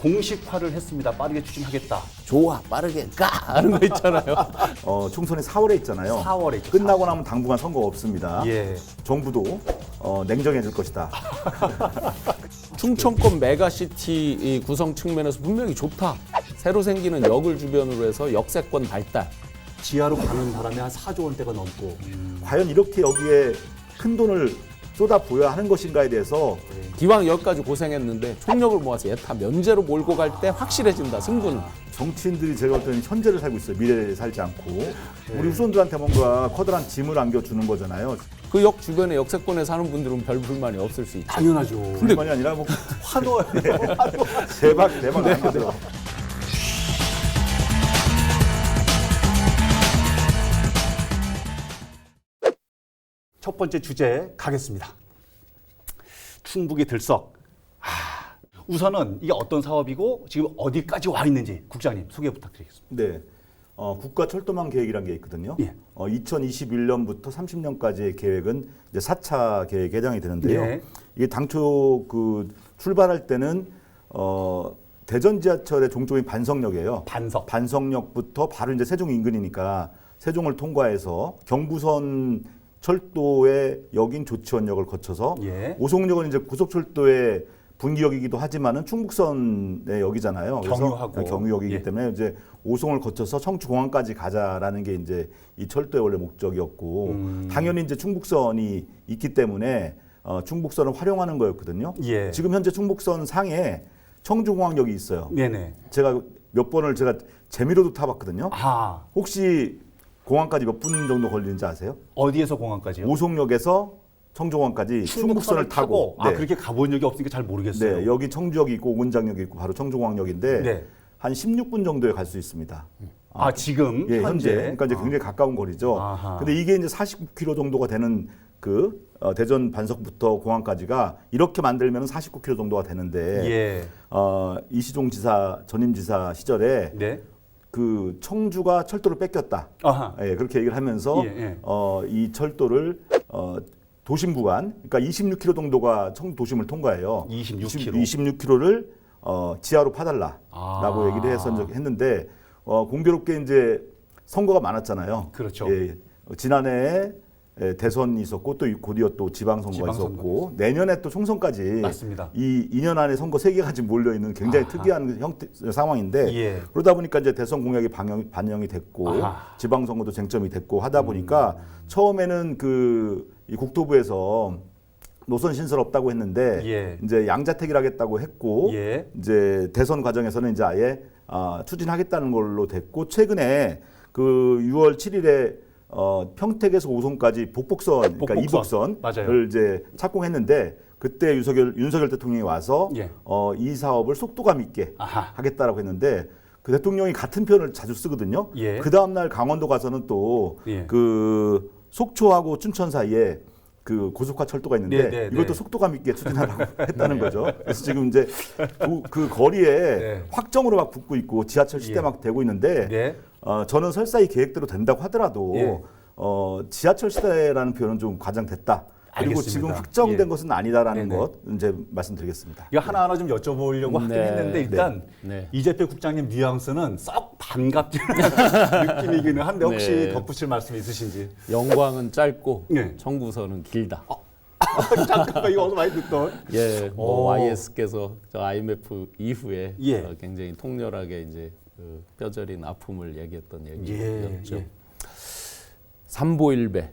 공식화를 했습니다. 빠르게 추진하겠다. 좋아 빠르게 가 하는 거 있잖아요. 어, 총선이 4월에 있잖아요. 4월에 있죠. 끝나고 나면 당분간 선거 없습니다. 예. 정부도 어, 냉정해질 것이다. 충청권 메가시티 이 구성 측면에서 분명히 좋다. 새로 생기는 역을 주변으로 해서 역세권 발달. 지하로 가는 사람이 한 4조 원대가 넘고. 과연 이렇게 여기에 큰 돈을 쏟아 부어야 하는 것인가에 대해서 기왕 여기까지 고생했는데 총력을 모아서 예타 면제로 몰고 갈 때 확실해진다 승부는. 정치인들이 제가 볼 때는 현재를 살고 있어요. 미래를 살지 않고 우리 후손들한테 뭔가 커다란 짐을 안겨주는 거잖아요. 그 역 주변에 역세권에 사는 분들은 별 불만이 없을 수 있죠. 당연하죠. 뿐만이 아니라 뭐 환호예요. 대박 대박 나거든요. 첫 번째 주제 가겠습니다. 충북의 들썩. 아, 우선은 이게 어떤 사업이고 지금 어디까지 와 있는지 국장님 소개 부탁드리겠습니다. 네. 어, 국가 철도망 계획이라는 게 있거든요. 예. 어, 2021년부터 30년까지의 계획은 이제 4차 계획에 해당이 되는데요. 예. 이게 당초 그 출발할 때는 어, 대전 지하철의 종점이 반석역이에요. 반석. 반석역부터 바로 이제 세종 인근이니까 세종을 통과해서 경부선 철도의 역인 조치원역을 거쳐서 예. 오송역은 이제 고속철도의 분기역이기도 하지만은 충북선의 역이잖아요. 경유하고. 경유역이기 예. 때문에 이제 오송을 거쳐서 청주공항까지 가자라는 게 이제 이 철도의 원래 목적이었고 음. 당연히 이제 충북선이 있기 때문에 어, 충북선을 활용하는 거였거든요. 예. 지금 현재 충북선 상에 청주공항역이 있어요. 네네. 제가 몇 번을 제가 재미로도 타봤거든요. 아, 혹시 공항까지 몇 분 정도 걸리는지 아세요? 어디에서 공항까지요? 오송역에서 청주공항까지 충북선을 타고, 아, 네. 그렇게 가본 적이 없으니까 잘 모르겠어요. 네, 여기 청주역이 있고 오문장역이 있고 바로 청주공항역인데 네. 한 16분 정도에 갈 수 있습니다. 아, 지금 예, 현재. 현재. 그러니까 이제 아. 굉장히 가까운 거리죠. 아하. 근데 이게 이제 49km 정도가 되는 그 어, 대전 반석부터 공항까지가 이렇게 만들면 49km 정도가 되는데 예. 어, 이시종 지사 전임 지사 시절에 네. 그 청주가 철도를 뺏겼다. 아하. 예, 그렇게 얘기를 하면서 예, 예. 어, 이 철도를 어, 도심 구간, 그러니까 26km 정도가 청주 도심을 통과해요. 26km. 26km를 어, 지하로 파달라라고 아. 얘기를 해서 이제 했는데 어, 공교롭게 이제 선거가 많았잖아요. 그렇죠. 예, 어, 지난해에 예, 대선이 있었고 또 곧이어 또 지방선거가 지방선거. 있었고 내년에 또 총선까지 맞습니다. 이 2년 안에 선거 세 개가 지금 몰려 있는 굉장히 아하. 특이한 형태 상황인데 예. 그러다 보니까 이제 대선 공약이 반영, 반영이 됐고 아하. 음. 지방선거도 쟁점이 됐고 하다 보니까 처음에는 그 이 국토부에서 노선 신설 없다고 했는데 예. 이제 양자택일 하겠다고 했고 예. 이제 대선 과정에서는 이제 아예 아, 추진하겠다는 걸로 됐고 최근에 그 6월 7일에 어, 평택에서 오송까지 복복선, 그러니까 복복선. 이복선을. 이제 착공했는데 그때 윤석열 윤석열 대통령이 와서 예. 어, 이 사업을 속도감 있게 아하. 하겠다라고 했는데 그 대통령이 같은 표현을 자주 쓰거든요. 예. 그 다음 날 강원도 가서는 또 예. 그 속초하고 춘천 사이에 그 고속화 철도가 있는데 네, 네, 이것도 네. 속도감 있게 추진하라고 했다는 거죠. 그래서 지금 이제 그, 그 거리에 네. 확정으로 막 붙고 있고 지하철 시대 예. 막 되고 있는데 네. 어, 저는 설사 이 계획대로 된다고 하더라도 예. 어, 지하철 시대라는 표현은 좀 과장됐다. 그리고 알겠습니다. 지금 확정된 예. 것은 아니다라는 네네. 것 이제 말씀드리겠습니다. 이거 하나하나 좀 여쭤보려고 하긴 네. 했는데 일단 네. 이재표 국장님 뉘앙스는 썩 반갑지 느낌이기는 한데 혹시 네. 덧붙일 말씀 있으신지 영광은 짧고 네. 청구서는 길다. 잠깐만 이거 어디서 많이 듣던 예, 뭐 오. YS께서 저 IMF 이후에 예. 어, 굉장히 통렬하게 이제 그 뼈저린 아픔을 얘기했던 예, 얘기였죠. 예. 삼보일배,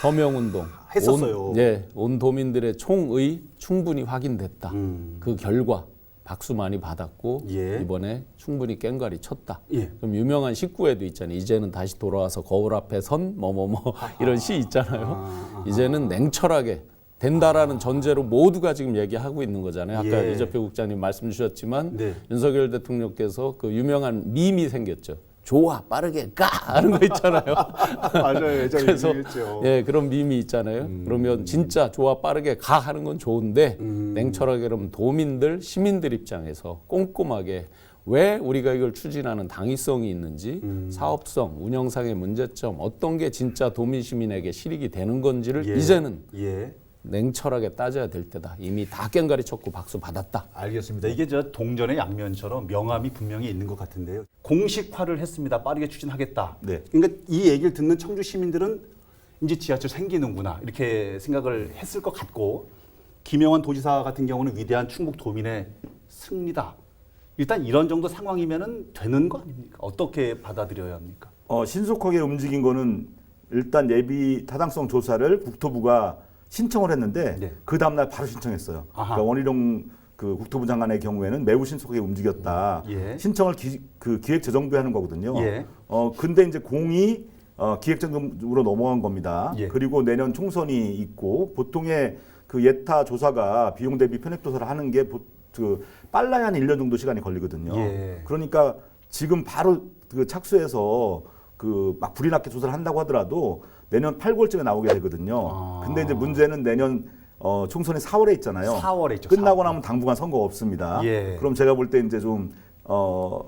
서명운동 했었어요. 온, 예, 온 도민들의 총의 충분히 확인됐다. 음. 그 결과 박수 많이 받았고 예. 이번에 충분히 깽가리 쳤다. 예. 그럼 유명한 식구에도 있잖아요. 이제는 다시 돌아와서 거울 앞에 선 뭐뭐뭐 이런 시 있잖아요. 이제는 냉철하게 된다라는 전제로 모두가 지금 얘기하고 있는 거잖아요. 아까 예. 이재표 국장님 말씀 주셨지만 네. 윤석열 대통령께서 그 유명한 밈이 생겼죠. 좋아 빠르게 가 하는 거 있잖아요. 맞아요 예전에 그래서 유명했죠. 예 그런 밈이 있잖아요. 그러면 진짜 좋아 빠르게 가 하는 건 좋은데 냉철하게 그러면 도민들 시민들 입장에서 꼼꼼하게 왜 우리가 이걸 추진하는 당위성이 있는지 사업성 운영상의 문제점 어떤 게 진짜 도민 시민에게 실익이 되는 건지를 예. 이제는 예. 냉철하게 따져야 될 때다. 이미 다 깽가리 쳤고 박수 받았다. 알겠습니다. 이게 저 동전의 양면처럼 명암이 분명히 있는 것 같은데요. 공식화를 했습니다. 빠르게 추진하겠다. 네. 그러니까 이 얘기를 듣는 청주 시민들은 이제 지하철 생기는구나 이렇게 생각을 했을 것 같고 김영환 도지사 같은 경우는 위대한 충북 도민의 승리다. 일단 이런 정도 상황이면은 되는 거 아닙니까? 어떻게 받아들여야 합니까? 어, 신속하게 움직인 거는 일단 예비 타당성 조사를 국토부가 신청을 했는데 네. 그 다음날 바로 신청했어요. 아하. 그러니까 원희룡 그 국토부 장관의 경우에는 매우 신속하게 움직였다. 예. 신청을 기, 그 기획재정부에 하는 거거든요. 예. 어 근데 이제 공이 어, 기획재정부로 넘어간 겁니다. 예. 그리고 내년 총선이 있고 보통의 그 예타 조사가 비용 대비 편입 조사를 하는 게그 빨라야 한 1년 정도 시간이 걸리거든요. 예. 그러니까 지금 바로 그 착수해서 그 막 불이 났게 조사를 한다고 하더라도 내년 8월쯤에 나오게 되거든요. 아. 근데 이제 문제는 내년 어, 총선이 4월에 있잖아요. 4월에 있죠. 끝나고 4월. 나면 당분간 선거가 없습니다. 예. 그럼 제가 볼 때 이제 좀 어,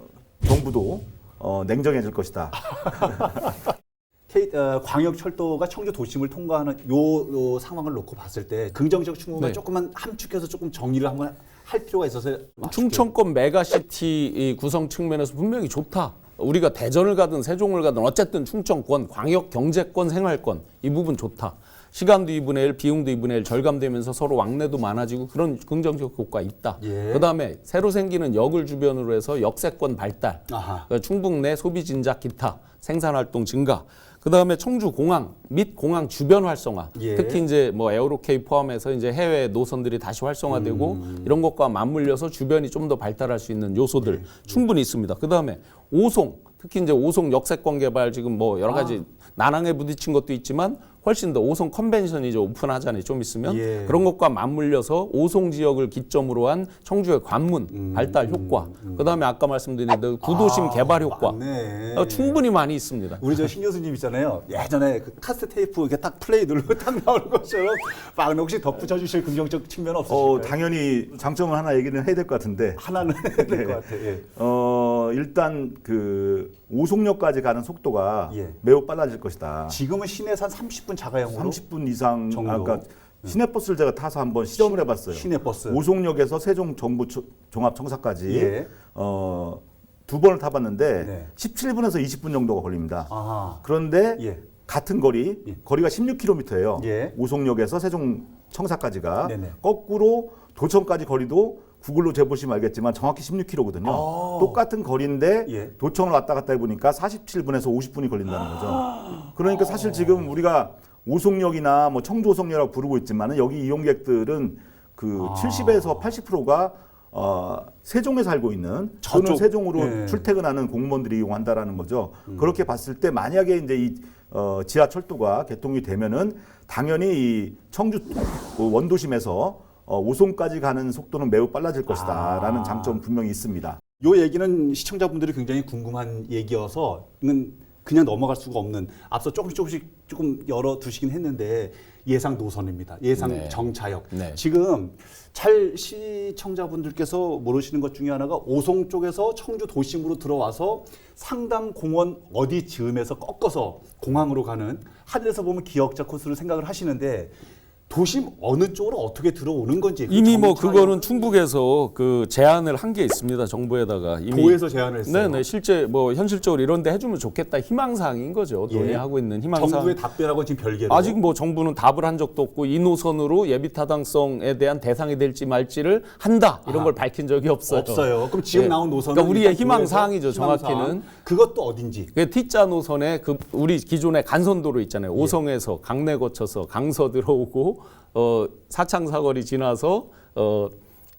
정부도 어, 냉정해질 것이다. K, 어, 광역철도가 청주 도심을 통과하는 요, 요 상황을 놓고 봤을 때 긍정적 충고가 네. 조금만 함축해서 조금 정리를 한번 할 필요가 있어서 충청권 메가시티 이 구성 측면에서 분명히 좋다. 우리가 대전을 가든 세종을 가든 어쨌든 충청권, 광역 경제권, 생활권 이 부분 좋다. 시간도 2분의 1, 비용도 2분의 1 절감되면서 서로 왕래도 많아지고 그런 긍정적 효과 있다. 예. 그다음에 새로 생기는 역을 주변으로 해서 역세권 발달. 그러니까 충북 내 소비 진작 기타 생산 활동 증가. 그 다음에 청주 공항 및 공항 주변 활성화. 예. 특히 이제 뭐 에어로케이 포함해서 이제 해외 노선들이 다시 활성화되고 음. 이런 것과 맞물려서 주변이 좀 더 발달할 수 있는 요소들 네. 충분히 있습니다. 그 다음에 오송 특히 이제 오송 역세권 개발 지금 뭐 여러 가지 아. 난항에 부딪힌 것도 있지만 훨씬 더 오송 컨벤션이 이제 오픈하잖아요. 좀 있으면 예. 그런 것과 맞물려서 오송 지역을 기점으로 한 청주의 관문 음, 발달 효과. 그다음에 아까 말씀드린 그 구도심 아, 개발 효과. 맞네. 어, 충분히 많이 있습니다. 우리 저신 교수님 있잖아요. 예전에 그 카스트 테이프 이렇게 딱 플레이 누르고 딱 나오는 것처럼 막 혹시 덧붙여 주실 긍정적 측면 어, 없으실까요? 당연히 장점을 하나 얘기는 해야 될 것 같은데 하나는 해야 될 네. 것 같아요. 예. 어, 일단 그 오송역까지 가는 속도가 예. 매우 빨라질 것이다. 지금은 시내에서 한 30분 자가용으로 30분 이상 정도? 아까 시내버스를 제가 타서 한번 시험을 해봤어요. 시내버스. 오송역에서 세종 정부 초- 종합청사까지 예. 어, 두 번을 타봤는데 네. 17분에서 20분 정도가 걸립니다. 아하. 그런데 예. 같은 거리 예. 거리가 16km예요. 예. 오송역에서 세종 청사까지가 네네. 거꾸로 도청까지 거리도 구글로 재보시면 알겠지만 정확히 16km거든요. 아. 똑같은 거리인데 예. 도청을 왔다 갔다 해보니까 47분에서 50분이 걸린다는 거죠. 그러니까 사실 지금 우리가 오송역이나 뭐 청주 오송역이라고 부르고 있지만 은 여기 이용객들은 그 아. 70에서 80%가 어, 세종에 살고 있는 저쪽. 또는 세종으로 예. 출퇴근하는 공무원들이 이용한다라는 거죠. 음. 그렇게 봤을 때 만약에 이제 이 어, 지하철도가 개통이 되면은 당연히 이 청주 그 원도심에서 어, 오송까지 가는 속도는 매우 빨라질 것이다라는 아. 장점 분명히 있습니다. 요 얘기는 시청자분들이 굉장히 궁금한 얘기여서 는 그냥 넘어갈 수가 없는 앞서 조금씩 조금씩 조금 열어 두시긴 했는데 예상 노선입니다. 예상 네. 정차역. 네. 지금 잘 시청자분들께서 모르시는 것 중에 하나가 오송 쪽에서 청주 도심으로 들어와서 상당 공원 어디 즈음에서 꺾어서 공항으로 가는 하늘에서 보면 기역자 코스를 생각을 하시는데 도심 어느 쪽으로 어떻게 들어오는 건지 그 이미 뭐 그거는 충북에서 그 제안을 한 게 있습니다. 정부에다가 이미 도에서 제안을 했어요. 네네 실제 뭐 현실적으로 이런 데 해주면 좋겠다 희망사항인 거죠. 예. 논의하고 있는 희망사항. 정부의 답변하고 지금 별개로 아직 뭐 정부는 답을 한 적도 없고 이 노선으로 예비 타당성에 대한 대상이 될지 말지를 한다 이런. 걸 밝힌 적이 없어요. 없어요. 그럼 지금 예. 나온 노선은 그러니까 우리의 일단 희망 도에서 사항이죠. 희망 정확히는. 그것도 어딘지 그 T자 노선에 그 우리 기존의 간선도로 있잖아요. 예. 오성에서 강내 거쳐서 강서 들어오고 어 사창 사거리 지나서 어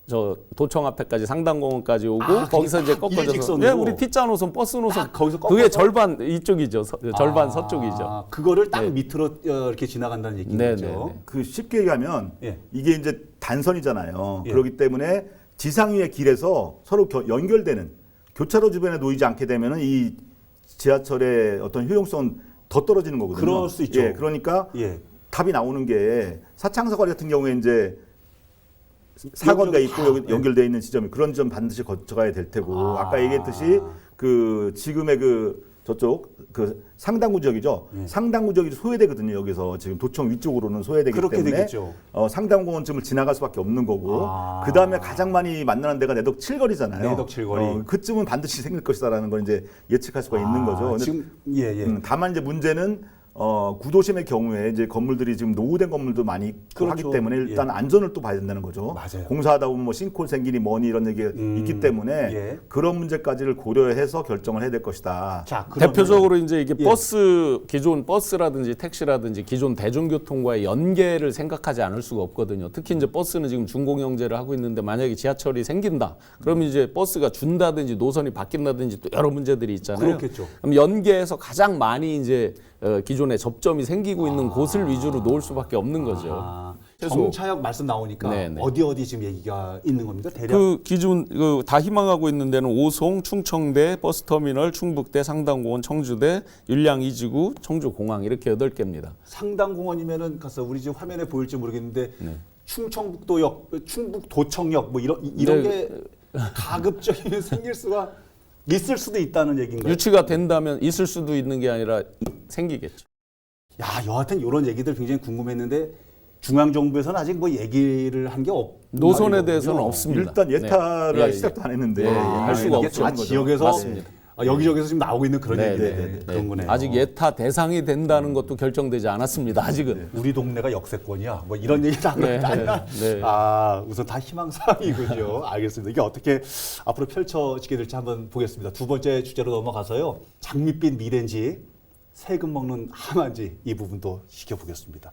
저 도청 앞에까지 상당공원까지 오고 아, 거기서 이제 딱 꺾어져서. 예, 우리 T자 노선 버스 노선 딱 거기서 그게 꺾어서? 절반 이쪽이죠. 서- 절반 아, 서쪽이죠. 그거를 딱 네. 밑으로 어, 이렇게 지나간다는 얘기죠. 네, 네, 네. 그 쉽게 얘기하면 예. 이게 이제 단선이잖아요. 예. 그렇기 때문에 지상 위의 길에서 서로 겨- 연결되는 교차로 주변에 놓이지 않게 되면은 이 지하철의 어떤 효용성 더 떨어지는 거거든요. 그럴 수 있죠. 예, 그러니까 예. 답이 나오는 게 사창사거리 같은 경우에 이제 사거리가 있고 다, 여기 네. 연결되어 있는 지점이 그런 점 반드시 거쳐가야 될 테고 아. 아. 까 얘기했듯이 그 지금의 그 저쪽 그 상당구 지역이죠. 예. 상당구 지역이 소외되거든요. 여기서 지금 도청 위쪽으로는 소외되기 그렇게 때문에 되겠죠. 어, 상당공원쯤을 지나갈 수밖에 없는 거고 아. 그 다음에 가장 많이 만나는 데가 내덕 칠거리잖아요. 내덕 칠거리. 어, 그쯤은 반드시 생길 것이다라는 걸 이제 예측할 수가 있는 거죠. 아, 근데 지금 예 예. 음, 다만 이제 문제는 어, 구도심의 경우에 이제 건물들이 지금 노후된 건물도 많이 그렇죠. 하기 때문에 일단 안전을 또 봐야 된다는 거죠. 맞아요. 공사하다 보면 뭐 싱크홀 생기니 뭐니 이런 얘기가 음, 있기 때문에 예. 그런 문제까지를 고려해서 결정을 해야 될 것이다. 자, 대표적으로 이제 이게 예. 버스 기존 버스라든지 택시라든지 기존 대중교통과의 연계를 생각하지 않을 수가 없거든요. 특히 이제 버스는 지금 준공영제를 하고 있는데 만약에 지하철이 생긴다. 그러면 이제 버스가 준다든지 노선이 바뀐다든지 또 여러 문제들이 있잖아요. 그렇겠죠. 그럼 연계해서 가장 많이 이제 어, 기존에 접점이 생기고 있는 곳을 위주로 놓을 수밖에 없는 거죠. 아, 최소. 정차역 말씀 나오니까 네, 네. 어디 어디 지금 얘기가 있는 겁니까? 대략 그 기준 그다 희망하고 있는 데는 오송, 충청대, 버스터미널, 충북대, 상당공원, 청주대, 율량 이지구, 청주공항 이렇게 여덟 개입니다. 상당공원이면은 가서 우리 지금 화면에 보일지 모르겠는데 네. 충청북도역, 충북도청역 뭐 이런 이- 이런 네. 게 가급적이면 생길 수가 있을 수도 있다는 얘기인가요? 유치가 된다면 있을 수도 있는 게 아니라 생기겠죠. 야, 여하튼 이런 얘기들 굉장히 궁금했는데 중앙 정부에서는 아직 뭐 얘기를 한 게 없. 노선에. 대해서는 없습니다. 일단 예타를 네. 시작도 안 했는데 예, 예. 아, 할 수가 없죠. 다 지역에서 맞습니다. 아, 여기저기서 지금 나오고 있는 그런 네, 얘기들 네, 네, 그런 거네요. 아직 예타 대상이 된다는 것도 결정되지 않았습니다. 아직은. 우리 동네가 역세권이야. 뭐 이런 얘기 다 네, 아니라 네. 아 우선 다 희망사항이군요. 알겠습니다. 이게 어떻게 앞으로 펼쳐지게 될지 한번 보겠습니다. 두 번째 주제로 넘어가서요. 장밋빛 미래인지 세금 먹는 하마인지 이 부분도 지켜보겠습니다.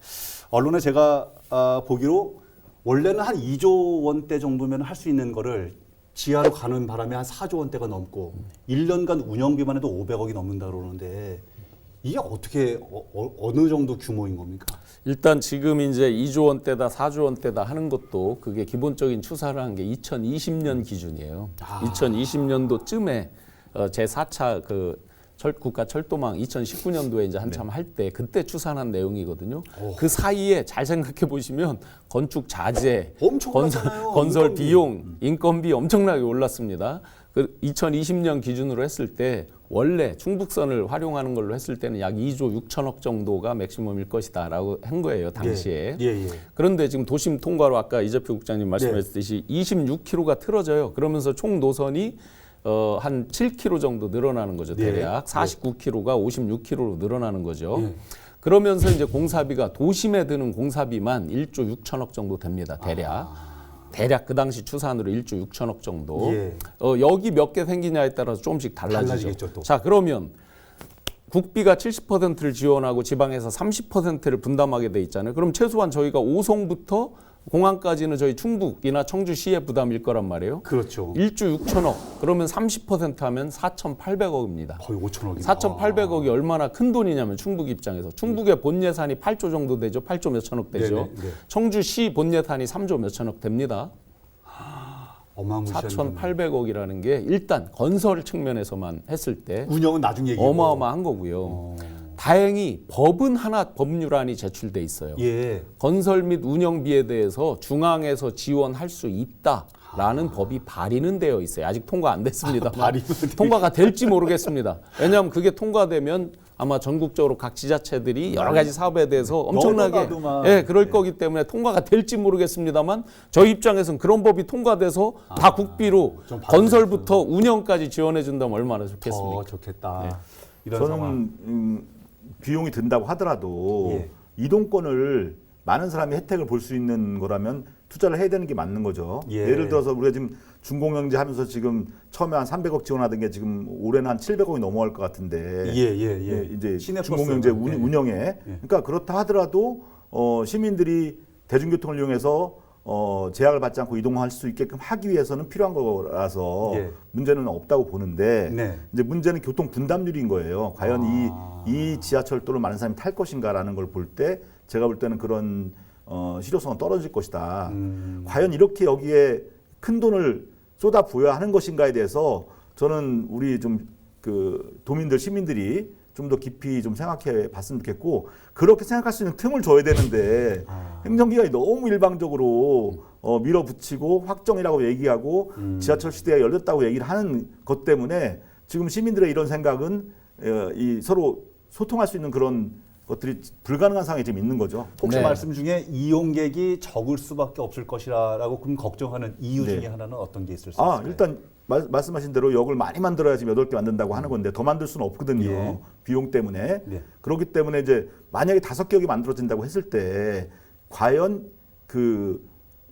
언론에 제가 아, 보기로 원래는 한 2조 원대 정도면 할 수 있는 거를 지하로 가는 바람에 한 4조 원대가 넘고 1년간 운영비만 해도 500억이 넘는다 그러는데 이게 어떻게 어, 느 정도 규모인 겁니까? 일단 지금 이제 2조 원대다 4조 원대다 하는 것도 그게 기본적인 추사를 한 게 2020년 기준이에요. 아. 2020년도쯤에 어, 제 4차 그 철, 국가 철도망 2019년도에 이제 한참 할때 그때 추산한 내용이거든요. 그 사이에 잘 생각해 보시면 건축 자재, 건설. 건설 인건비. 비용, 인건비 엄청나게 올랐습니다. 그 2020년 기준으로 했을 때 원래 충북선을 활용하는 걸로 했을 때는 약 2조 6천억 정도가 맥시멈일 것이다라고 한 거예요 당시에. 예, 예. 그런데 지금 도심 통과로 아까 이재표 국장님 말씀하셨듯이 네. 26km가 틀어져요. 그러면서 총 노선이 어, 한 7km 정도 늘어나는 거죠. 네. 대략 49km가 56km로 늘어나는 거죠. 네. 그러면서 이제 공사비가 도심에 드는 공사비만 1조 6천억 정도 됩니다. 대략. 대략 그 당시 추산으로 1조 6천억 정도. 아. 예. 어, 여기 몇 개 생기냐에 따라서 조금씩 달라지죠. 달라지겠죠, 또. 자, 그러면 국비가 70%를 지원하고 지방에서 30%를 분담하게 돼 있잖아요. 그럼 최소한 저희가 오송부터 공항까지는 저희 충북이나 청주시의 부담일 거란 말이에요. 그렇죠. 1조 6천억. 그러면 30% 하면 4,800억입니다. 거의 5천억이. 4,800억이 얼마나 큰 돈이냐면 충북 입장에서 충북의 본 예산이 8조 정도 되죠. 8조 몇 천억 되죠. 네네, 네. 청주시 본 예산이 3조 몇 천억 됩니다. 어마무시한 4,800억이라는 게 일단 건설 측면에서만 했을 때 운영은 나중 얘기고. 어마어마한 거고요. 다행히 법은 하나 법률안이 제출돼 있어요. 예. 건설 및 운영비에 대해서 중앙에서 지원할 수 있다라는 법이 발의는 되어 있어요. 아직 통과 안 됐습니다. 돼 통과가 될지 모르겠습니다. 왜냐하면 그게 통과되면 아마 전국적으로 각 지자체들이 여러 가지 사업에 대해서 엄청나게 나도 막. 예 그럴 네. 거기 때문에 통과가 될지 모르겠습니다만 저희 입장에서는 그런 법이 통과돼서 다 국비로 건설부터 운영까지 지원해 준다면 얼마나 좋겠습니까? 더 좋겠다. 네. 이런 저는 상황. 음, 비용이 든다고 하더라도 예. 이동권을 많은 사람이 혜택을 볼 수 있는 거라면 투자를 해야 되는 게 맞는 거죠. 예. 예. 를 들어서 우리가 지금 중공영제 하면서 지금 처음에 한 300억 지원하던 게 지금 올해는 한 700억이 넘어갈 것 같은데 예, 예, 예. 예, 이제. 중공영제 운, 예. 운영에 그러니까 그렇다 하더라도 어, 시민들이 대중교통을 이용해서 어, 제약을 받지 않고 이동할 수 있게끔 하기 위해서는 필요한 거라서 예. 문제는 없다고 보는데 네. 이제 문제는 교통 분담률인 거예요. 과연 아. 이, 이 지하철도를 많은 사람이 탈 것인가라는 걸 볼 때 제가 볼 때는 그런 어, 실효성은 떨어질 것이다. 음. 과연 이렇게 여기에 큰 돈을 쏟아 부어야 하는 것인가에 대해서 저는 우리 좀 그 도민들 시민들이 좀 더 깊이 좀 생각해 봤으면 좋겠고 그렇게 생각할 수 있는 틈을 줘야 되는데 아. 행정기관이 너무 일방적으로 어, 밀어붙이고 확정이라고 얘기하고 음. 지하철 시대가 열렸다고 얘기를 하는 것 때문에 지금 시민들의 이런 생각은 어, 이 서로 소통할 수 있는 그런 것들이 불가능한 상황이 지금 있는 거죠. 혹시 네. 말씀 중에 이용객이 적을 수밖에 없을 것이라고 그럼 걱정하는 이유 네. 중에 하나는 어떤 게 있을 수 아, 있을까요? 일단 말, 말씀하신 대로 역을 많이 만들어야 지금 여덟 개 만든다고 하는 건데 더 만들 수는 없거든요. 예. 비용 때문에. 네. 그렇기 때문에 이제 만약에 다섯 개 역이 만들어진다고 했을 때 과연 그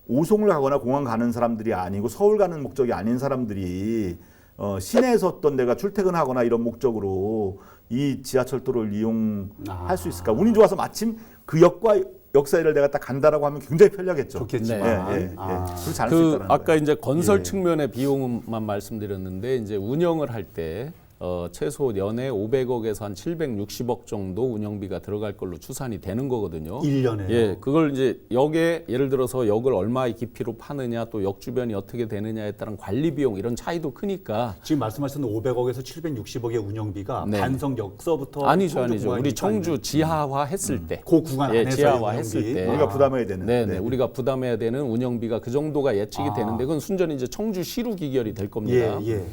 오송을 가거나 공항 가는 사람들이 아니고 서울 가는 목적이 아닌 사람들이 어, 시내에서 어떤 내가 출퇴근하거나 이런 목적으로 이 지하철도를 이용할 수 있을까? 운이 좋아서 마침 그 역과 역사를 내가 딱 간다라고 하면 굉장히 편리하겠죠. 좋겠지만 예, 예, 예. 아. 그렇지 않을 수그 있다는 아까 거예요. 이제 건설 예. 측면의 비용만 말씀드렸는데 이제 운영을 할 때 어, 최소 연에 500억에서 한 760억 정도 운영비가 들어갈 걸로 추산이 되는 거거든요. 1년에 예, 그걸 이제 역에 예를 들어서 역을 얼마의 깊이로 파느냐 또 역 주변이 어떻게 되느냐에 따른 관리 비용 이런 차이도 크니까 지금 말씀하신 500억에서 760억의 운영비가 네. 반성 역서부터 아니죠, 청주 아니죠. 우리 청주 지하화 했을 때 그 구간 예, 안에서 지하화 했을 때 우리가 부담해야 되는. 네, 네. 네. 우리가 부담해야 되는 운영비가 그 정도가 예측이 아. 되는데 그건 순전히 이제 청주시로 기결이 될 예, 겁니다. 예.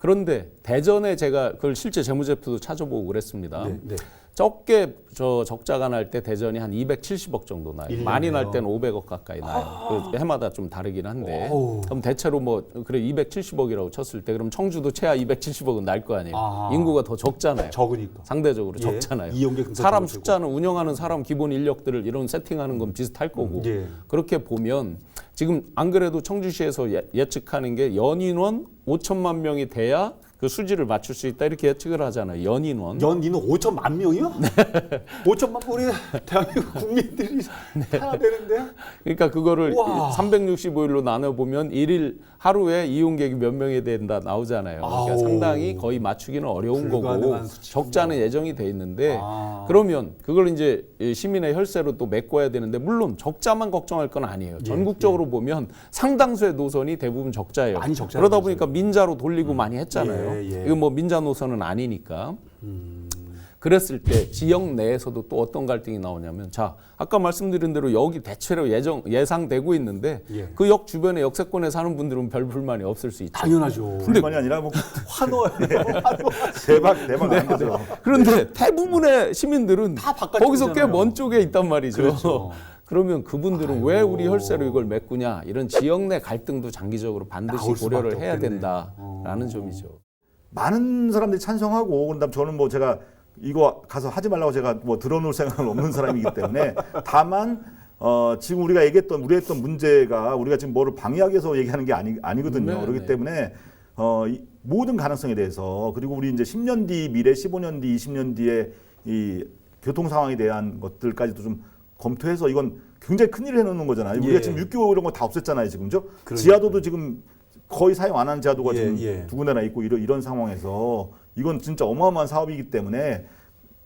그런데 대전에 제가 그걸 실제 재무제표도 찾아보고 그랬습니다. 네, 네. 적게 저 적자가 날 때 대전이 한 270억 정도 나요. 일년에요? 많이 날 때는 500억 가까이 나요. 그 해마다 좀 다르긴 한데. 그럼 대체로 뭐 그래 270억이라고 쳤을 때 그럼 청주도 최하 270억은 날 거 아니에요. 아. 인구가 더 적잖아요. 적으니까. 상대적으로 예. 적잖아요. 이용객 사람. 숫자는 운영하는 사람 기본 인력들을 이런 세팅하는 건 비슷할 거고 예. 그렇게 보면 지금 안 그래도 청주시에서 예, 예측하는 게 연인원 5천만 명이 돼야 그 수지를 맞출 수 있다 이렇게 예측을 하잖아요. 연인원. 연인은 5천만 명이요? 5천만 우리 대한민국 국민들이 살아야 되는데 그러니까 그거를 우와. 365일로 나눠 보면 일일 하루에 이용객이 몇 명이 된다 나오잖아요. 그러니까 아우. 상당히 거의 맞추기는 어려운 거고 수치군요. 적자는 예정이 돼 있는데 아. 그러면 그걸 이제 이 시민의 혈세로 또 메꿔야 되는데 물론 적자만 걱정할 건 아니에요. 예, 전국적으로 보면 상당수의 노선이 대부분 적자예요. 많이 그러다. 보니까 민자로 돌리고 많이 했잖아요. 예, 예. 이거 뭐 민자 노선은 아니니까. 그랬을 때 지역 내에서도 또 어떤 갈등이 나오냐면 자 아까 말씀드린 대로 여기 대체로 예정 예상되고 있는데 예. 그역 주변에 역세권에 사는 분들은 별 불만이 없을 수 있죠. 당연하죠. 불만이 아니라 뭐 환호예요. 환호. 대박 대박 나는 거죠. 그런데 대부분의 시민들은. 거기서 꽤 먼 쪽에 있단 말이죠. 그렇죠. 러면 그분들은 왜 우리 혈세로 이걸 메꾸냐 이런 지역 내 갈등도 장기적으로 반드시 고려를 해야 없겠네. 된다라는 점이죠. 많은 사람들이 찬성하고 그다음 저는 뭐 제가 이거 가서 하지 말라고 제가 뭐 들어놓을 생각은 없는 사람이기 때문에 다만 어 지금 우리가 얘기했던 우리 했던 문제가 우리가 지금 뭐를 방해하기 위해서 얘기하는 게 아니 아니거든요. 네, 그렇기 네. 때문에 어 이 모든 가능성에 대해서 그리고 우리 이제 10년 뒤 미래, 15년 뒤, 20년 뒤에 이 교통 상황에 대한 것들까지도 좀 검토해서 이건 굉장히 큰 일을 해놓는 거잖아요. 예. 우리가 지금 6개월 이런 거 다 없앴잖아요, 지금죠. 그러니까요. 지하도도 지금 거의 사용 안 하는 지하도가 예, 지금 예. 두 군데나 있고 이런, 이런 상황에서 이건 진짜 어마어마한 사업이기 때문에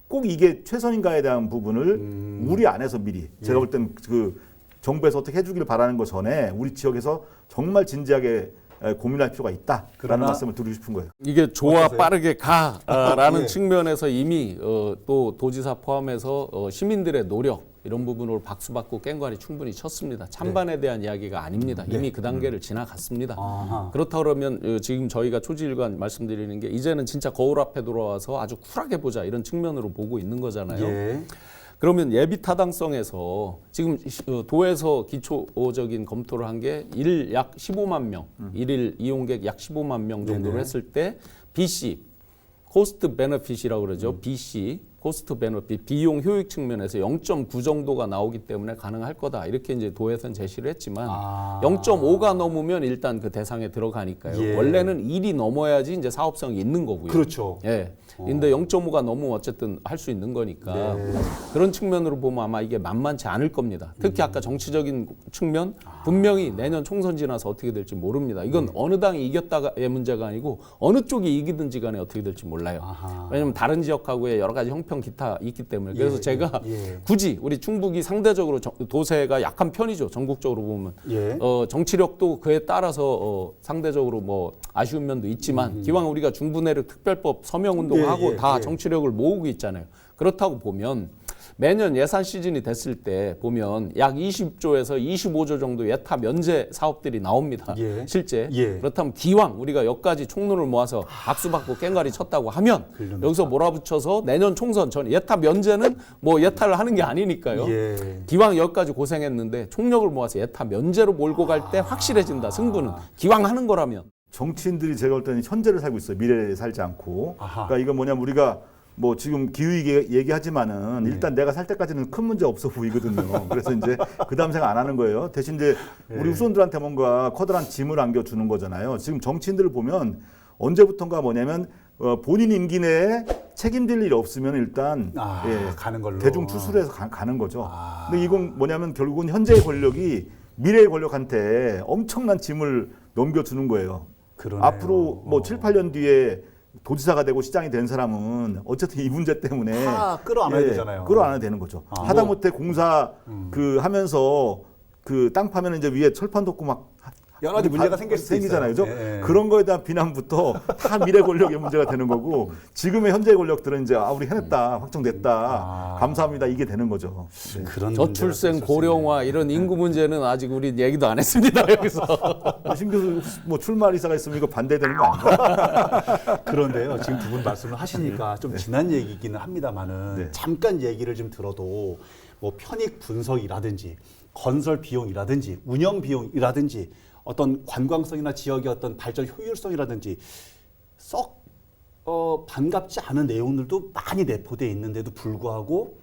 꼭 이게 최선인가에 대한 부분을 음. 우리 안에서 미리 예. 제가 볼땐그 정부에서 어떻게 해주기를 바라는 것 전에 우리 지역에서 정말 진지하게 에, 고민할 필요가 있다라는 말씀을 드리고 싶은 거예요. 이게 좋아 어떠세요? 빠르게 가라는 예. 측면에서 이미 어, 또 도지사 포함해서 어, 시민들의 노력 이런 부분으로 박수 받고 깽관이 충분히 쳤습니다. 찬반에 대한 이야기가 아닙니다. 이미 그 단계를 지나갔습니다. 아하. 그렇다 그러면 어, 지금 저희가 초지일관 말씀드리는 게 이제는 진짜 거울 앞에 돌아와서 아주 쿨하게 보자 이런 측면으로 보고 있는 거잖아요. 예. 그러면 예비 타당성에서 지금 시- 어, 도에서 기초적인 검토를 한 게 일 약 15만 명, 일일 이용객 약 15만 명 정도로 네네. 했을 때 BC 코스트 베너핏이라고 그러죠. BC 코스트 베너핏 비용 효익 측면에서 0.9 정도가 나오기 때문에 가능할 거다. 이렇게 이제 도에서는 제시를 했지만 아. 0.5가 넘으면 일단 그 대상에 들어가니까요. 예. 원래는 1이 넘어야지 이제 사업성이 있는 거고요. 그렇죠. 예. 근데 0.5가 넘으면 어쨌든 할 수 있는 거니까 네. 그런 측면으로 보면 아마 이게 만만치 않을 겁니다. 특히 음. 아까 정치적인 측면 분명히 내년 총선 지나서 어떻게 될지 모릅니다. 네. 이건 어느 당이 이겼다의 문제가 아니고 어느 쪽이 이기든지 간에 어떻게 될지 몰라요. 아하. 왜냐하면 다른 지역하고의 여러 가지 형평 기타 있기 때문에 그래서 예, 제가 예. 굳이 우리 충북이 상대적으로 정- 도세가 약한 편이죠. 전국적으로 보면 예. 어, 정치력도 그에 따라서 어, 상대적으로 뭐 아쉬운 면도 있지만 기왕 우리가 중부내륙 특별법 서명 운동하고 음. 예, 예, 다 예. 정치력을 모으고 있잖아요. 그렇다고 보면 매년 예산 시즌이 됐을 때 보면 약 20조에서 25조 정도 예타 면제 사업들이 나옵니다. 예. 실제. 예. 그렇다면 기왕 우리가 여기까지 총론을 모아서 박수 받고 깽가리 쳤다고 하면 그러니까. 여기서 몰아붙여서 내년 총선 전 예타 면제는 뭐 예타를 하는 게 아니니까요. 예. 기왕 여기까지 고생했는데 총력을 모아서 예타 면제로 몰고 갈 때 확실해진다 승부는 기왕 하는 거라면 정치인들이 제가 볼 때는 현재를 살고 있어요. 미래를 살지 않고. 아하. 그러니까 이건 뭐냐면 우리가 뭐 지금 기후 얘기하지만은 일단 내가 살 때까지는 큰 문제 없어 보이거든요. 그래서 이제 그 다음 생각 안 하는 거예요. 대신 이제 우리 후손들한테 뭔가 커다란 짐을 안겨주는 거잖아요. 지금 정치인들을 보면 언제부턴가 뭐냐면 어, 본인 임기 내에 책임질 일이 없으면 일단 아, 예, 가는 걸로. 대중 투수해서 가, 는 거죠. 아. 근데 이건 뭐냐면 결국은 현재의 권력이 미래의 권력한테 엄청난 짐을 넘겨주는 거예요. 그러네요. 앞으로 뭐 어. 7, 8년 뒤에 도지사가 되고 시장이 된 사람은 어쨌든 이 문제 때문에 다 끌어안아야 되잖아요. 끌어안아야 되는 거죠. 아. 하다못해 공사 음. 그 하면서 그 땅 파면 이제 위에 철판 덮고 막 여러 가지 바- 문제가 생길 수도 생기잖아요. 그죠? 예, 예. 그런 거에 대한 비난부터 다 미래 권력의 문제가 되는 거고 지금의 현재 권력들은 이제 아 우리 해냈다 확정됐다 아. 감사합니다 이게 되는 거죠. 네. 그런 저출생 수 고령화 이런 인구 문제는 아직 우리 얘기도 안 했습니다 여기서 신 교수 뭐 출마 의사가 있으면 이거 반대되는 거 아니에요? 그런데요. 지금 두 분 말씀을 하시니까 좀 지난 얘기기는 합니다만은 네. 잠깐 얘기를 좀 들어도 뭐 편익 분석이라든지 건설 비용이라든지 운영 비용이라든지 어떤 관광성이나 지역의 어떤 발전 효율성이라든지 썩 어, 반갑지 않은 내용들도 많이 내포되어 있는데도 불구하고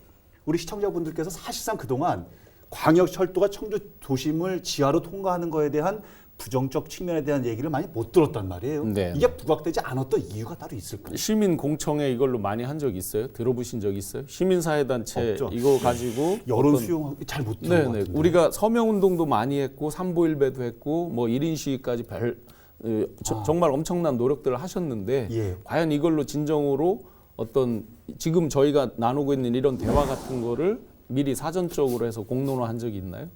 우리 시청자분들께서 사실상 그동안 광역철도가 청주 도심을 지하로 통과하는 거에 대한 부정적 측면에 대한 얘기를 많이 못 들었단 말이에요. 네. 이게 부각되지 않았던 이유가 따로 있을까요? 시민 공청회 이걸로 많이 한 적 있어요? 들어보신 적 있어요? 시민사회단체 없죠. 이거 가지고 여론 어떤- 수용 잘 못 들은 것 네네. 같은데. 우리가 서명 운동도 많이 했고 삼보일배도 했고 뭐 1인 시위까지 별 어, 저- 정말 엄청난 노력들을 하셨는데 아. 예. 과연 이걸로 진정으로 어떤 지금 저희가 나누고 있는 이런 대화 같은 거를 미리 사전적으로 해서 공론화한 적이 있나요?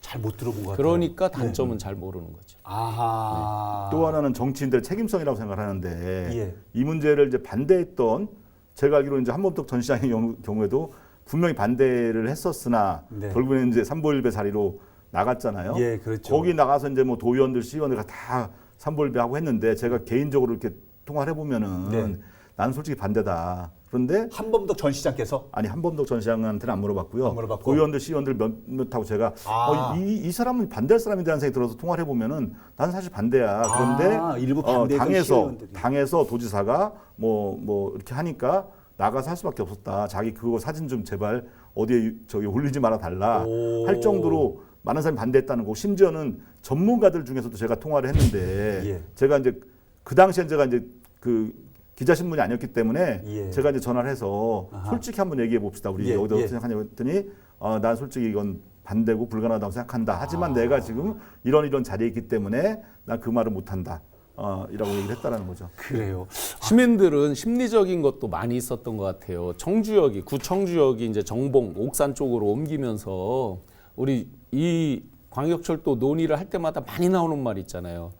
잘 못 들어본 것 같아요. 그러니까 단점은 잘 모르는 거죠. 아하. 또 하나는 정치인들의 책임성이라고 생각하는데 예. 이 문제를 이제 반대했던 제가 알기로 이제 한범석 전 시장의 경우- 경우에도 분명히 반대를 했었으나 네. 결국에는 이제 삼보일배 자리로 나갔잖아요. 예, 그렇죠. 거기 나가서 이제 뭐 도의원들, 시의원들 다 삼보일배 하고 했는데 제가 개인적으로 이렇게 통화를 해보면은 네. 나는 솔직히 반대다. 그런데 한범덕 전 시장께서 아니 한범덕 전 시장한테는 안 물어봤고요. 안 물어봤고. 도의원들, 시의원들 몇몇하고 제가 아. 어, 이, 이 사람은 반대할 사람이라는 생각이 들어서 통화를 해보면은 나는 사실 반대야. 그런데 아, 일부 어, 반대했던 당에서 시의원들이. 당에서 도지사가 뭐 뭐 이렇게 하니까 나가서 할 수밖에 없었다. 자기 그거 사진 좀 제발 어디에 유- 저기 올리지 말아 달라 오. 할 정도로 많은 사람이 반대했다는 거. 심지어는 전문가들 중에서도 제가 통화를 했는데 예. 제가 이제 그 당시에 제가 이제 그 기자 신문이 아니었기 때문에 예. 제가 이제 전화를 해서 아하. 솔직히 한번 얘기해 봅시다. 우리 예, 어떻게 예. 생각하냐고 했더니 어, 난 솔직히 이건 반대고 불가능하다고 생각한다. 하지만 아. 내가 지금 이런 이런 자리에 있기 때문에 난 그 말을 못 한다. 어, 이라고 얘기를 했다라는 거죠. 그래요. 시민들은 심리적인 것도 많이 있었던 것 같아요. 청주역이 구청주역이 이제 정봉 옥산 쪽으로 옮기면서 우리 이 광역철도 논의를 할 때마다 많이 나오는 말 있잖아요.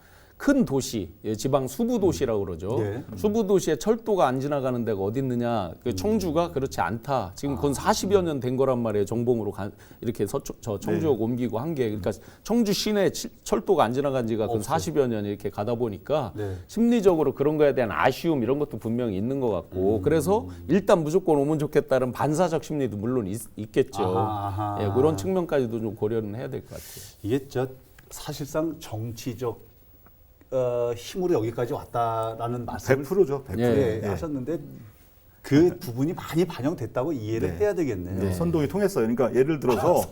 큰 도시, 예, 지방 수부 도시라고 그러죠. 예. 수부 도시에 철도가 안 지나가는 데가 어디 있느냐? 그 청주가 그렇지 않다. 지금 그건 40여 년 된 거란 말이에요. 정봉으로 가, 이렇게 서초, 저 청주역 옮기고 한 게. 그러니까 청주 시내 치- 철도가 안 지나간 지가 그 40여 년 이렇게 가다 보니까 네. 심리적으로 그런 거에 대한 아쉬움 이런 것도 분명히 있는 것 같고 그래서 일단 무조건 오면 좋겠다는 반사적 심리도 물론 있, 겠죠 아하, 아하. 예, 그런 측면까지도 좀 고려는 해야 될 것 같아요. 이게 저 사실상 정치적 어, 힘으로 여기까지 왔다라는 말씀을 100%죠. 100%. 예, 예. 하셨는데 그 부분이 많이 반영됐다고 이해를 네. 해야 되겠네요. 네. 선동이 통했어요. 그러니까 예를 들어서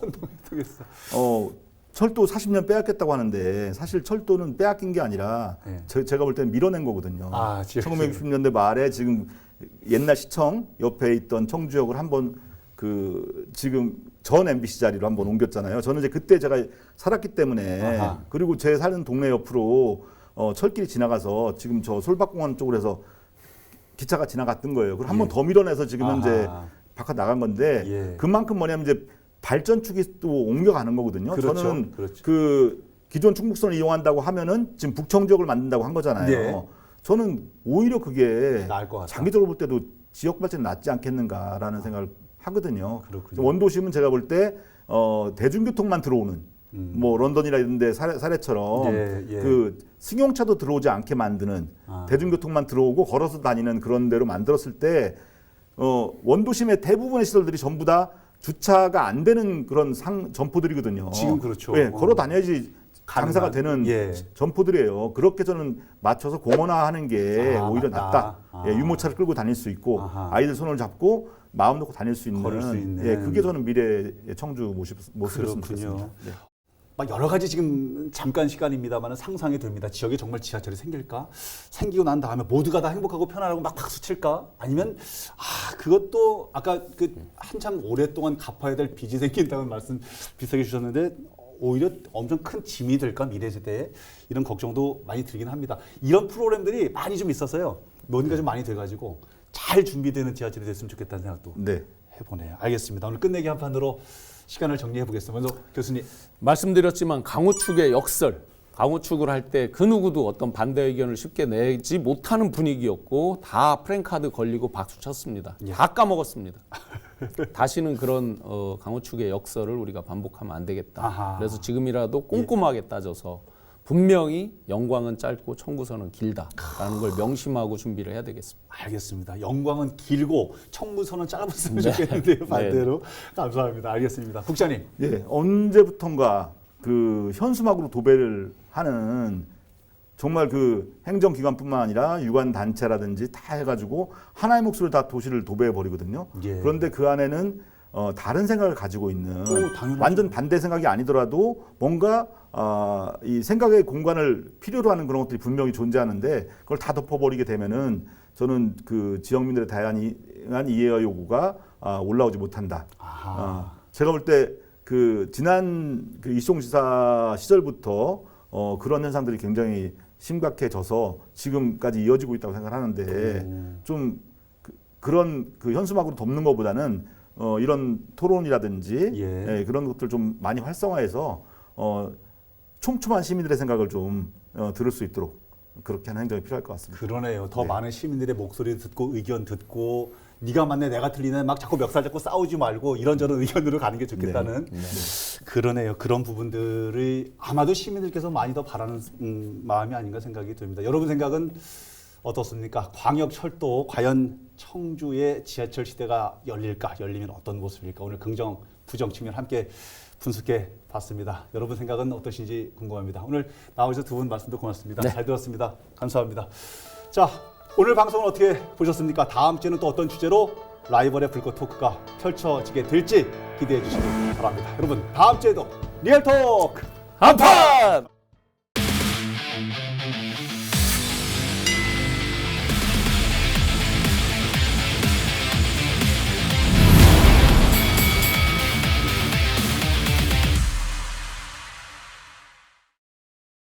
되겠어. 어, 철도 40년 빼앗겼다고 하는데 사실 철도는 빼앗긴 게 아니라 네. 제, 제가 볼 때는 밀어낸 거거든요. 아, 지금 1960년대 말에 지금 옛날 시청 옆에 있던 청주역을 한번 그 지금 전 MBC 자리로 한번 옮겼잖아요. 저는 이제 그때 제가 살았기 때문에 아하. 그리고 제 사는 동네 옆으로 어, 철길이 지나가서 지금 저 솔밭공원 쪽으로 해서 기차가 지나갔던 거예요. 그리고 한번 예. 더 밀어내서 지금 아하. 현재 바깥 나간 건데 예. 그만큼 뭐냐면 이제 발전축이 또 옮겨가는 거거든요. 그렇죠. 저는 그렇죠. 그 기존 충북선을 이용한다고 하면은 지금 북청 지역을 만든다고 한 거잖아요. 네. 저는 오히려 그게 나을 것 같다. 장기적으로 볼 때도 지역 발전이 낫지 않겠는가라는 생각을 하거든요. 그렇군요. 원도심은 제가 볼 때 어, 대중교통만 들어오는 뭐 런던이나 이런 데 사례, 음. 예, 예. 그 승용차도 들어오지 않게 만드는 아. 대중교통만 들어오고 걸어서 다니는 그런 데로 만들었을 때 어, 원도심의 대부분의 시설들이 전부 다 주차가 안 되는 그런 상 점포들이거든요. 지금 그렇죠. 예, 어. 걸어 다녀야지 장사가 되는 예. 점포들이에요. 그렇게 저는 맞춰서 공원화하는 게 아, 오히려 맞다. 낫다. 아. 예, 유모차를 끌고 다닐 수 있고 아하. 아이들 손을 잡고 마음 놓고 다닐 수 있는, 수 있는. 예, 그게 저는 미래의 청주 모습 모습이었으면. 좋겠습니다. 네. 막 여러 가지 지금 잠깐 시간입니다만 상상이 됩니다. 지역에 정말 지하철이 생길까? 생기고 난 다음에 모두가 다 행복하고 편안하고 막 박수 칠까? 아니면 아 그것도 아까 그 한참 오랫동안 갚아야 될 빚이 생긴다는 말씀 비슷하게 주셨는데 오히려 엄청 큰 짐이 될까 미래 세대에 이런 걱정도 많이 들긴 합니다. 이런 프로그램들이 많이 좀 있어서요. 논의가 좀 많이 돼가지고 잘 준비되는 지하철이 됐으면 좋겠다는 생각도 네. 해보네요. 알겠습니다. 오늘 끝내기 한 판으로 시간을 정리해 보겠습니다. 먼저 교수님. 말씀드렸지만 강호축의 역설, 강호축을 할 때 그 누구도 어떤 반대 의견을 쉽게 내지 못하는 분위기였고 다 프랭카드 걸리고 박수 쳤습니다. 예. 다 까먹었습니다. 다시는 그런 어, 강호축의 역설을 우리가 반복하면 안 되겠다. 아하. 예. 그래서 지금이라도 꼼꼼하게 따져서 분명히 영광은 짧고 청구서는 길다라는 걸 명심하고 준비를 해야 되겠습니다. 알겠습니다. 영광은 길고 청구서는 짧았으면 네. 좋겠는데요. 반대로 감사합니다. 알겠습니다. 국장님. 예, 언제부턴가 그 현수막으로 도배를 하는 정말 그 행정기관뿐만 아니라 유관 단체라든지 다 해가지고 하나의 몫으로 다 도시를 도배해 버리거든요. 예. 그런데 그 안에는 어, 다른 생각을 가지고 있는 오. 완전 반대 생각이 아니더라도 뭔가 어, 이 생각의 공간을 필요로 하는 그런 것들이 분명히 존재하는데 그걸 다 덮어버리게 되면은 저는 그 지역민들의 다양한 이해와 요구가 아, 올라오지 못한다. 아, 제가 볼 때 그 지난 그 이송 지사 시절부터 어, 그런 현상들이 굉장히 심각해져서 지금까지 이어지고 있다고 생각하는데 좀 그, 그런 그 현수막으로 덮는 것보다는 어, 이런 토론이라든지 예. 예, 그런 것들 좀 많이 활성화해서 어, 촘촘한 시민들의 생각을 좀 어, 들을 수 있도록 그렇게 하는 행정이 필요할 것 같습니다. 그러네요. 더 네. 많은 시민들의 목소리 듣고 의견 듣고 네가 맞네 내가 틀리네 막 자꾸 멱살 잡고 싸우지 말고 이런저런 의견으로 가는 게 좋겠다는 그러네요. 그런 부분들이 아마도 시민들께서 많이 더 바라는 음, 마음이 아닌가 생각이 듭니다. 여러분 생각은 어떻습니까? 광역철도 과연 청주의 지하철 시대가 열릴까? 열리면 어떤 모습일까? 오늘 긍정, 부정 측면 함께 분석해 봤습니다. 여러분 생각은 어떠신지 궁금합니다. 오늘 나오셔서 두 분 말씀도 고맙습니다. 잘 들었습니다. 감사합니다. 자, 오늘 방송은 어떻게 보셨습니까? 다음 주에는 또 어떤 주제로 라이벌의 불꽃 토크가 펼쳐지게 될지 기대해 주시기 바랍니다. 여러분, 다음 주에도 리얼 토크 한판!